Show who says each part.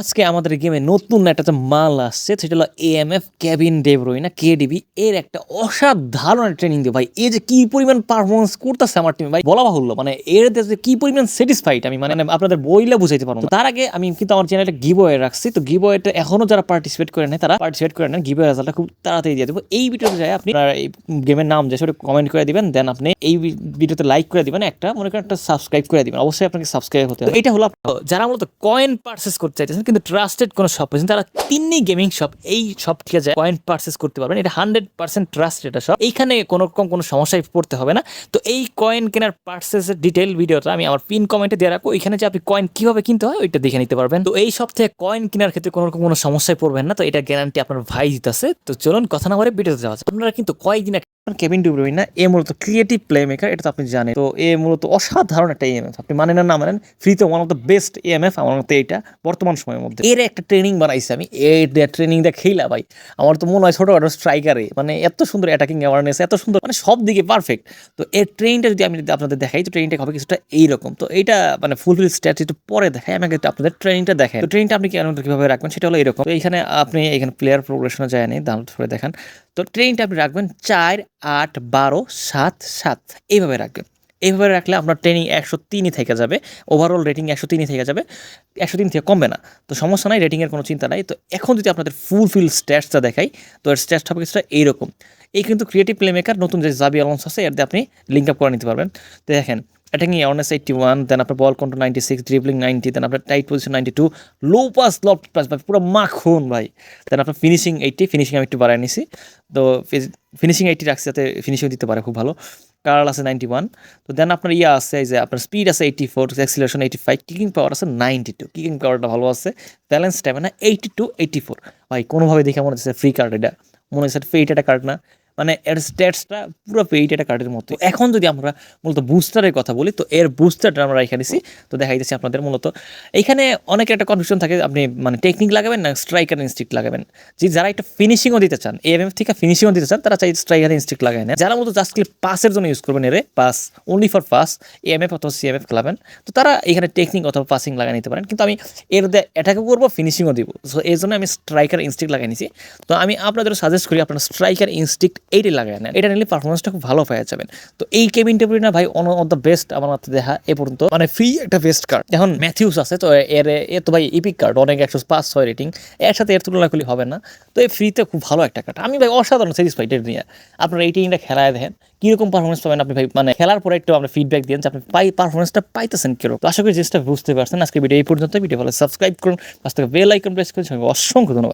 Speaker 1: আজকে আমাদের গেমে নতুন একটা যে মাল আসছে, সেটা হলো এএমএফ ক্যাবিন ডেব্রোই না কেডিবি এর একটা অসাধারণ ট্রেনিং দিয়ে ভাই। এই যে কি পরিমাণ পারফরমেন্স করতেছে আমার টিমে ভাই, বলা বাহুল্য। মানে এর যে কি পরিমাণ স্যাটিসফাইড আমি মানে আপনাদের বইলে বুঝাইতে পারব তার আগে আমি কিন্তু আমার চ্যানেলে গিবওয়ে রাখছি। তো গিবওয়েটা এখনও যারা পার্টিসিপেট করে নেয় তারা পার্টিসিপেট করে নেন। গিবওয়ে রেজাল্টটা খুব তাড়াতাড়ি দিয়ে দেবো। এই ভিডিওতে যায় আপনি এই গেমের নাম যে সেটা কমেন্ট করে দিবেন। দেন আপনি এই ভিডিওতে লাইক করে দিবেন। একটা মনে করেন একটা সাবস্ক্রাইব করে দিবেন। অবশ্যই আপনাকে সাবস্ক্রাইব হতে হবে। এটা হলো যারা মূলত কয়েন পার্সেস করতে চাইতেছেন কিন্তু ট্রাস্টেড কোনো শপ পেয়েছেন তারা তিন্নি গেমিং শপ এই শপ থেকে যায় কয়েন পার্সেস করতে পারবেন। এটা হান্ড্রেড পার্সেন্ট ট্রাস্ট এটা শপ এইখানে কোনো রকম কোনো সমস্যায় পড়তে হবে না। তো এই কয়েন কেনার পার্সেসের ডিটেল ভিডিওটা আমি আমার পিন কমেন্টে দিয়ে রাখব। এখানে যে আপনি কয়েন কীভাবে কিনতে হয়, ওইটা দেখে নিতে পারবেন। তো এই সব থেকে কয়েন কেনার ক্ষেত্রে কোনো রকম কোনো সমস্যায় পড়বেন না। তো এটা গ্যারান্টি আপনার ভাই দিতেছে। তো চলুন কথা না বলে ভিডিওতে যাওয়া। আপনারা কিন্তু কয়েকদিন কেভিন ডুব্রুই না এ মূলত ক্রিয়েটিভ প্লে মেকার এটা তো আপনি জানেন। তো এ মূলত অসাধারণ একটা ইএমএফ আপনি মানেন না না মানেন ফ্রিতে one of the best EMF আমার মতে এইটা, বর্তমান সময়ের মধ্যে। এর একটা ট্রেনিং বানাইছে আমি। এই ট্রেনিং দিয়ে খেলা ভাই। আমার তো মনে হয় ছোটোখাটো স্ট্রাইকারে মানে এত সুন্দর অ্যাটাকিং অ্যাওয়ারনেস এত সুন্দর মানে সব দিকে পারফেক্ট তো এর ট্রেনটা যদি আমি যদি আপনাদের দেখাই, তো ট্রেনটা হবে কিছুটা এইরকম। তো এইটা মানে ফুলফিল স্ট্যাট একটু পরে দেখাই একটু আপনাদের ট্রেনিংটা দেখাই। তো ট্রেনটা আপনি কেন কীভাবে রাখবেন, সেটা হলো এরকম। তো এইখানে আপনি, এখানে প্লেয়ার প্রোগ্রেশনে যায় নেই, দাম ধরে দেখান। তো ট্রেনটা আপনি রাখবেন চার আট বারো সাত সাত। এইভাবে রাখবেন। এইভাবে রাখলে আপনার ট্রেনিং একশো তিনই থেকে যাবে। ওভারঅল রেটিং একশো তিনই থেকে যাবে। একশো তিন থেকে কমবে না। তো সমস্যা নাই রেটিংয়ের কোনো চিন্তা নাই। তো এখন যদি আপনাদের ফুলফিল স্ট্যাটসটা দেখাই, তো এর স্ট্যাটস হবে কিছুটা এইরকম। এই কিন্তু ক্রিয়েটিভ প্লে মেকার নতুন যে জাবি অলন্স আছে, এর দিয়ে আপনি লিঙ্ক আপ করে নিতে পারবেন। তো দেখেন attacking awareness eighty one then আপনার ball control ninety six dribbling ninety then আপনার tight position ninety two low pass loft pass ভাই পুরো মাখন ভাই। দেন আপনার ফিনিশিং এইটটি ফিনিশিং আমি একটু বাড়াই নিছি। তো ফিনিশিং এইটটি রাখছি যাতে ফিনিশিং দিতে পারে, খুব ভালো। কার্ল আছে নাইনটি ওয়ান তো দেন আপনার ইয়ে আছে যে আপনার স্পিড আছে eighty four acceleration eighty five kicking power আছে নাইনটি টু কিকিং পাওয়ারটা ভালো আছে। ব্যালেন্স টাইম না এইটি টু এইটি ফোর ভাই, কোনোভাবে দেখে মনে হচ্ছে ফ্রি কার্ড এটা। মনে হচ্ছে পেইড এটা কার্ড না। মানে এর স্ট্যাটসটা পুরো পেইড একটা কার্ডের মতো এখন যদি আমরা মূলত বুস্টারের কথা বলি, তো এর বুস্টারটা আমরা এখানে তো দেখাই দিচ্ছি আপনাদের মূলত। এখানে অনেক একটা কনফিউশন থাকে, আপনি মানে টেকনিক লাগাবেন না স্ট্রাইকার ইনস্টিক্ট লাগাবেন? যে যারা একটা ফিনিশিংও দিতে চান এএমএফ থেকে ফিনিশিংও দিতে চান, তারা চাই স্ট্রাইকার ইনস্টিক্ট লাগায় না যারা মূলত জাস্ট পাসের জন্য ইউজ করবেন, এরে pass only for pass AMF অথবা সিএমএফ খেলাবেন, তো তারা এখানে টেকনিক অথবা পাসিং লাগিয়ে নিতে পারেন। কিন্তু আমি এর অ্যাটাকও করব ফিনিশিংও দিব। সো এই জন্য আমি স্ট্রাইকার ইনস্টিক্ট লাগাই নিছি। তো আমি আপনাদের সাজেস্ট করি আপনারা স্ট্রাইকার ইনস্টিক্ট এইটাই লাগাই নেন। এটা নিলে পারফরমেন্সটা খুব ভালো পাওয়া যাবেন। তো এই কেবিন টেবিল না ভাই অন অফ দ্য বেস্ট আমার হাতে দেখা এ পর্যন্ত। মানে ফ্রি একটা বেস্ট কার্ড এখন ম্যাথিউস আছে, তো এর, এ তো ভাই ইপিক কার্ড অনেক একশো পাঁচ, ছয় রেটিং এর সাথে এর তুলনা করলে হবে না। তো এই ফ্রিতে খুব ভালো একটা কার্ড আমি ভাই অসাধারণ স্যাটিসফাইড এর নিয়ে। আপনারা এই টিমটা খেলায় দেখেন, কীরকম পারফরমেন্স পাবেন আপনি ভাই? মানে খেলার পরে একটু আমরা ফিডব্যাক দিন যে আপনি পাই পারফরমেন্সটা পাইতেছেন কীরকম। আশা করি জিনিসটা বুঝতে পারছেন। আজকে ভিডিও এই পর্যন্ত ভিডিও ভালো সাবস্ক্রাইব করুন। পাঁচ থেকে বেল আইকন প্রেস করুন অসংখ্য ধন্যবাদ।